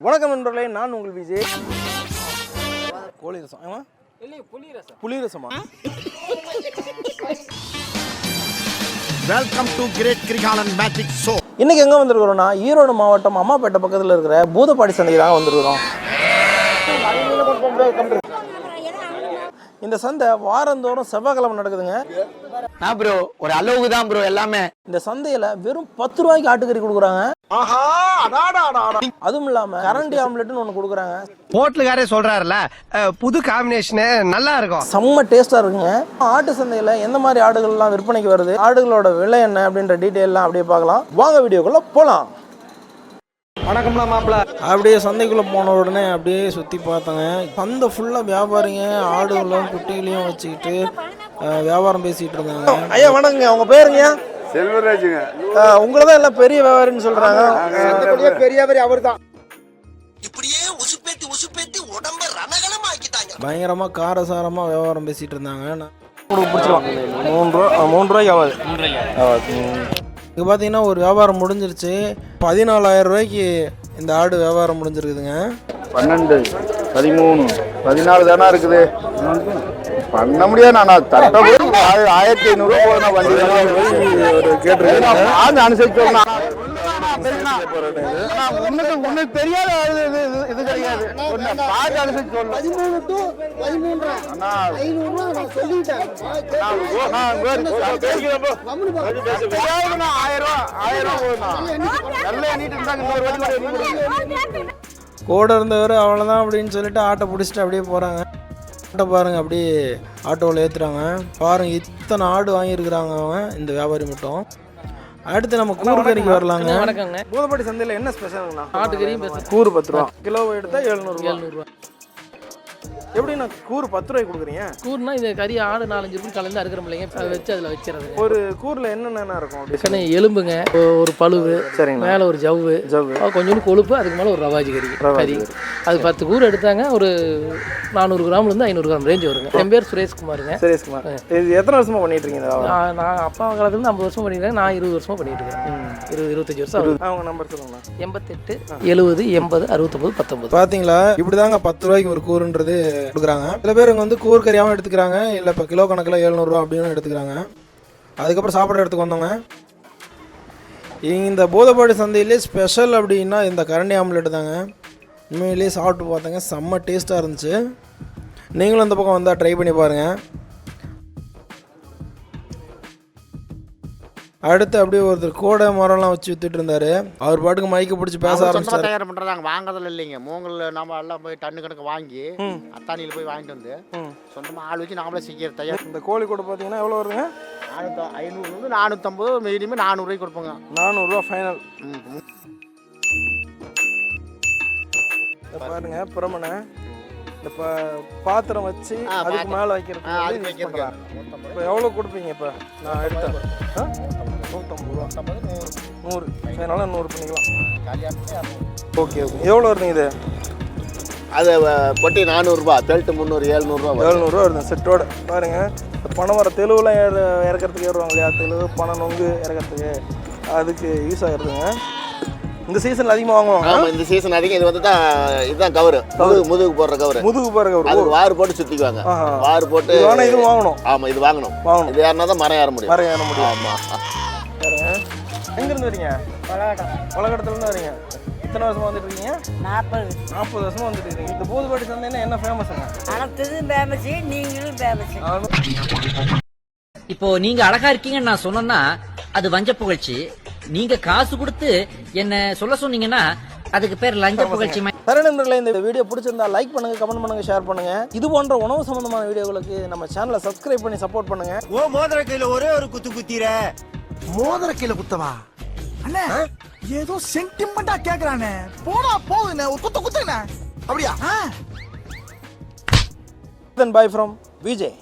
வணக்கம் நண்பர்களே நான் உங்கள் விஜய். கோழி ரசம் ஆமா புளி ரசமா welcome to great Kirikalan magic show இன்னைக்கு எங்க வந்திருக்கிறோம்னா ஈரோடு மாவட்டம் அம்மாப்பேட்டை பக்கத்தில் இருக்கிற பூதப்பாடி சந்தைக்கு தான் வந்திருக்கிறோம். இந்த சந்தை வாரந்தோறும் செவ்வாய்க்கிழமை நடக்குதுங்க. நான் ப்ரோ ஒரு அளவுக்கு தான் ப்ரோ எல்லாமே. இந்த சந்தையில வெறும் பத்து ரூபாய்க்கு ஆட்டுக்கறி கொடுக்குறாங்க. அதுவும் இல்லாம கரண்டி ஆம்லெட்னு ஒன்று கொடுக்குறாங்க. ஹோட்டலுக்காரே சொல்றாருல புது காம்பினேஷனு நல்லா இருக்கும். செம்ம டேஸ்டா இருக்குங்க. ஆட்டு சந்தையில எந்த மாதிரி ஆடுகள்லாம் விற்பனைக்கு வருது? ஆடுகளோட விலை என்ன அப்படின்ற டீட்டெயிலாம் அப்படியே பார்க்கலாம். வாங்க வீடியோக்குள்ள போலாம். வணக்கம்ல மாப்பிள. அப்படியே சந்தைக்குள்ள போன உடனே அப்படியே சுத்தி பார்த்தேங்க. சந்தை ஃபுல்லா வியாபாரிங்க ஆடுகளும் குட்டிகளையும் வச்சுக்கிட்டு வியாபாரம் பேசிட்டு இருந்தாங்க ஐயா வணக்கங்க. உங்க பேருங்க செல்வராஜுங்க. உங்களை தான் எல்லாம் பெரிய வியாபாரின்னு சொல்றாங்க. பெரியவர் அவர் தான் இப்படியே உசுப்பேத்தி உசுப்பேத்தி உடம்ப ரணகலம் ஆக்கிட்டாங்க பயங்கரமா காரசாரமா வியாபாரம் பேசிட்டு இருந்தாங்க. மூணு ரூபா மூணு ரூபாய்க்கு ஆகாது. இங்கே பார்த்தீங்கன்னா ஒரு வியாபாரம் முடிஞ்சிருச்சு. பதினாலாயிரம் ரூபாய்க்கு இந்த ஆடு வியாபாரம் முடிஞ்சிருக்குதுங்க. பன்னெண்டு பதிமூணு பதினாலு தானே இருக்குது? பண்ண முடியாது நான். தட்ட ஆயிரத்தி ஐநூறு ரூபா நான் வண்டி கேட்டிருக்கேன் அனுசரிச்சு உனக்கு தெரியாத இது கிடையாது. பார்த்து நான் ஆயிரம் ஆயிரம். நல்லா எண்ணிட்டு இருந்தாங்க இன்னொரு வாட்டி கூட இருந்தவர் அவ்வளோதான் அப்படின்னு சொல்லிட்டு ஆட்டோ பிடிச்சிட்டு அப்படியே போகிறாங்க ஆட்டோ பாருங்க அப்படியே ஆட்டோவில் ஏற்றுறாங்க பாருங்க இத்தனை ஆடு வாங்கியிருக்கிறாங்க அவங்க இந்த வியாபாரி மட்டும். அடுத்து நம்ம கூறு கறிக்கு வரலாங்க. வணக்கங்க. பூதப்பாடி சந்தையில் என்ன ஸ்பெஷலுங்கண்ணா ஆட்டுக்கறியும் கூறு பத்து ரூபா. கிலோ எடுத்தா எழுநூறுபா எழுநூறுவா எப்படிண்ணா கூறு பத்து ரூபாய்க்கு கொடுக்குறீங்க? கூறுனா இந்த கறி ஆடு நாலஞ்சு இருக்கும் கலந்து அறுக்கிற இல்லைங்க அதை வச்சு அதில் வச்சிடறதுங்க ஒரு கூறில் என்னென்ன இருக்கும் அப்படி எலும்புங்க ஒரு பழுவு சரிங்கண்ணா. மேலே ஒரு ஜவ்வு ஜவ்வு. கொஞ்சோண்டு கொழுப்பு அதுக்கு மேலே ஒரு ரவாஜி கறி. கறி. அது பத்து கூறு எடுத்தாங்க ஒரு நானூறு கிராம்லேருந்து ஐநூறு கிராம் ரேஞ்ச் வருங்க. என் பேர் சுரேஷ்குமாருங்க சுரேஷ்குமார் இது எத்தனை வருஷமா பண்ணிட்டு இருக்கீங்க நான் நான் அப்பா காலத்துலேருந்து ஐம்பது வருஷம் பண்ணியிருக்கேன் நான் இருபது வருஷமா பண்ணிட்டு இருக்கேன். இருபது இருபத்தஞ்சி வருஷம் அவங்க நம்பர் சொல்லுங்கண்ணா. எண்பத்தெட்டு எழுபது எண்பது அறுபத்தொம்பது பத்தொம்பது. பாத்தீங்களா? இப்படிதாங்க பத்து ரூபாய்க்கு ஒரு கூறுன்றது கொடுக்குறாங்க. சில பேர் இங்கே வந்து கூறு கறியாகவும் எடுத்துக்கிறாங்க. இல்லை இப்போ கிலோ கணக்கில் எழுநூறுவா அப்படின்னு எடுத்துக்கிறாங்க. அதுக்கப்புறம் சாப்பாடு எடுத்துக்கு வந்தோங்க இந்த போதப்பாடி சந்தையிலே ஸ்பெஷல் அப்படின்னா இந்த கரண்டி ஆம்லெட் தாங்க. உண்மையிலேயே சாப்பிட்டு பார்த்தேங்க. செம்ம டேஸ்ட்டாக இருந்துச்சு. நீங்களும் இந்த பக்கம் வந்தால் ட்ரை பண்ணி பாருங்கள் அடுத்து அப்படியே ஒருத்தர் கோடை மரம்லாம் வச்சு வித்துட்டு இருந்தாரு அவர் பாட்டுக்கு மைக்க பிடிச்சி பேச ஆரம்பிச்சாரு. தயார் பண்றதாங்க வாங்குறதுல இல்லைங்க. மூங்கல் நாம எல்லாம் போய் டன்னு கணக்கு வாங்கி அத்தானியில் போய் வாங்கிட்டு வந்து ம். சொந்தமா ஆள் வச்சு நாமளே செய்ய தயார். இந்த கோழி கூட பார்த்தீங்கன்னா எவ்வளோ வருங்க நானூற்றி ஐநூறுலேருந்து நானூற்றம்பது மீடியமே நானூறுரூவாய்க்கு கொடுப்போங்க. நானூறுரூவா ஃபைனல் ம், ம். பாருங்க புறமனை இந்த பாத்திரம் வச்சு அதுக்கு. மேலே வைக்கிறது அதுக்கு இப்போ எவ்வளோ கொடுப்பீங்க இப்போ? நான் எடுத்தேன்? நூற்றம்பது ரூபா. நூறு. ஃபைனலாக நூறு பண்ணிக்கலாம். Okay okay. எவ்வளோ வருதுங்க இது? அது பொட்டி நானூறுரூபா பெல்ட் முந்நூறு ஏழ்நூறுரூவா எழுநூறுவா வருது செட்டோட. பாருங்க. இந்த பணம் வர தெலுவுலாம் ஏறு இறக்கிறதுக்கு ஏறுவாங்க இல்லையா? தெலுவு பணம் நொங்கு இறக்கிறதுக்கு. அதுக்கு யூஸ் ஆகுறதுங்க. இந்த சீசனில் அதிகமாக வாங்குவாங்க. ஆமா இந்த சீசன் அதிகம். இது வந்து தான் இதுதான் கவரு முதுகு முதுகு போடுற கவரு முதுகு பாருங்க ஒரு அதுக்கு வாறு போட்டு சுத்திக்குவாங்க. ஆஹா. வாறு போட்டு இது வேணா இதுவும் வாங்கணும். ஆமா இது வாங்கணும். வாங்கணும். இது யாருன்னா தான் மரம் ஏற முடியும். மரம் ஏற முடியும். ஆமா. பாருங்க எங்கேருந்து வரீங்க? பழக்கடத்துலேருந்து வரீங்க. இத்தனை வருஷமா வந்துட்டு இருக்கீங்க? நாற்பது. நாற்பது வருஷமா வந்துட்டு இருக்கீங்க. இந்த பூதுபாட்டி சந்தைன்னா என்ன ஃபேமஸுங்க அனைத்ததும் ஃபேமஸு நீங்களும் ஃபேமஸு இப்போ நீங்க அழகா இருக்கீங்கன்னு நான் சொன்னேன்னா அது வஞ்ச புகழ்ச்சி நீங்க காசு கொடுத்து என்ன சொல்ல சொன்னீங்கன்னா அதுக்கு பேர் லஞ்ச புகழ்ச்சி நண்பர்களே இந்த வீடியோ பிடிச்சிருந்தா லைக் பண்ணுங்க கமெண்ட் பண்ணுங்க ஷேர் பண்ணுங்க. இது போன்ற உணவு சம்பந்தமான வீடியோகளுக்கு நம்ம சேனலை சப்ஸ்கிரைப் பண்ணி சப்போர்ட் பண்ணுங்க. ஓ மோதிர கையில ஒரே ஒரு குத்து குத்திர. மோதிர கையில குத்தவா? அண்ணே ஏதோ சென்டிமெண்டா கேக்குறானே. போடா போகுதுண்ணே ஒரு குத்து குத்துண்ணே. அப்படியா? தென் பாய் ஃப்ரம் விஜய்